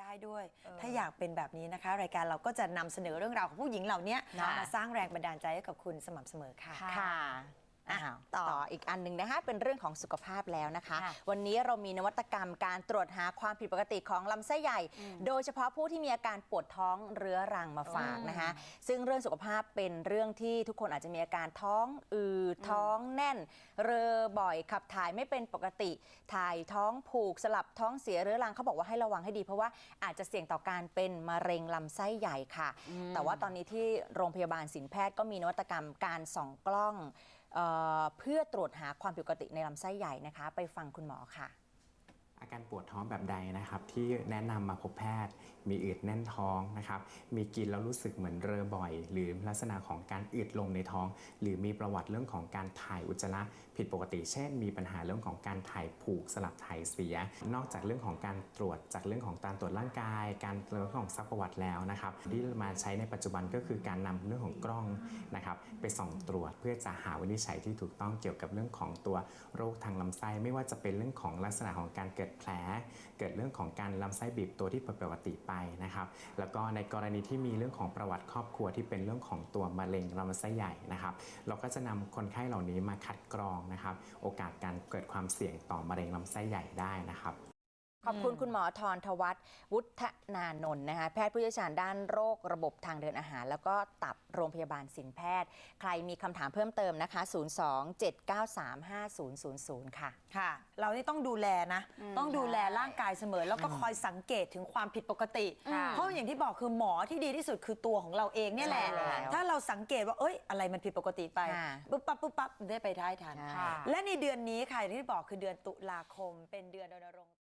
ได้ด้วยเออถ้าอยากเป็นแบบนี้นะคะ รายการเราก็จะนำเสนอเรื่องราวของผู้หญิงเหล่านี้ค่ะมาสร้างแรงบันดาลใจให้กับคุณสม่ำเสมอค่ะ ค่ะ อะอะต่ต่อออีกอันหนึ่งนะคะเป็นเรื่องของสุขภาพแล้วนะคะค่ะวันนี้เรามีนวัตกรรมการตรวจหาความผิดปกติของลำไส้ใหญ่ โดยเฉพาะผู้ที่มีอาการปวดท้องเรื้อรังมาฝากนะคะ ซึ่งเรื่องสุขภาพเป็นเรื่องที่ทุกคนอาจจะมีอาการท้องอืดท้องแน่น เรอบ่อยขับถ่ายไม่เป็นปกติ ถ่ายท้องผูกสลับท้องเสียเรื้อรังเขาบอกว่าให้ระวังให้ดี เพราะว่าอาจจะเสี่ยงต่อการเป็นมะเร็งลำไส้ใหญ่ค่ะ แต่ว่าตอนนี้ที่โรงพยาบาลศิลแพทย์ก็มีนวัตกรรมการส่องกล้อง เพื่อตรวจหาความผิดปกติในลำไส้ใหญ่นะคะ ไปฟังคุณหมอค่ะ อาการปวดท้องแบบใดนะครับ ที่แนะนำมาพบแพทย์ มีอืดแน่นท้องนะครับ มีกินแล้วรู้สึกเหมือนเรอบ่อย หรือลักษณะของการอืดลมในท้อง หรือมีประวัติเรื่องของการถ่ายอุจจาระผิดปกติ เช่น มีปัญหาเรื่องของการถ่ายผูกสลับถ่ายเสีย นอกจากเรื่องของการตรวจจากเรื่องของการตรวจร่างกาย การเรื่องของซักประวัติแล้วนะครับ ที่มาใช้ในปัจจุบันก็คือการนำเรื่องของกล้องนะครับไปส่องตรวจเพื่อจะหาวินิจฉัยที่ถูกต้องเกี่ยวกับเรื่องของตัวโรคทางลำไส้ ไม่ว่าจะเป็นเรื่องของลักษณะของการเกิดแผล เกิดเรื่องของการลำไส้บีบตัวที่ผิดปกติไปนะครับแล้วก็ในกรณีที่มีเรื่องของประวัติครอบครัวที่เป็นเรื่องของตัวมะเร็งลำไส้ใหญ่นะครับ เราก็จะนำคนไข้เหล่านี้มาคัดกรองนะครับ โอกาสการเกิดความเสี่ยงต่อมะเร็งลำไส้ใหญ่ได้นะครับ ขอบคุณอืมคุณหมอทรทวัฒน์วุฒนานนท์นะคะแพทย์ผู้เชี่ยวชาญด้านโรคระบบทางเดินอาหาร แล้วก็ตับโรงพยาบาลสินแพทย์ ใครมีคำถามเพิ่มเติมนะคะ 027935000 ค่ะ ค่ะ เรานี่ต้องดูแลนะ อืมต้องดูแลร่างกายเสมอ แล้วก็คอยสังเกตถึงความผิดปกติค่ะเพราะอย่างที่บอกคือหมอที่ดีที่สุดคือตัวของเราเองเนี่ยแหละ ใช่แล้วถ้าเราสังเกตว่าเอ้ย อะไรมันผิดปกติไปค่ะ ปุ๊บปั๊บปุ๊บปั๊บได้ไปท้ายทัน ใช่ และในเดือนนี้ค่ะอย่างที่บอกคือเดือนตุลาคม เป็นเดือนรณรงค์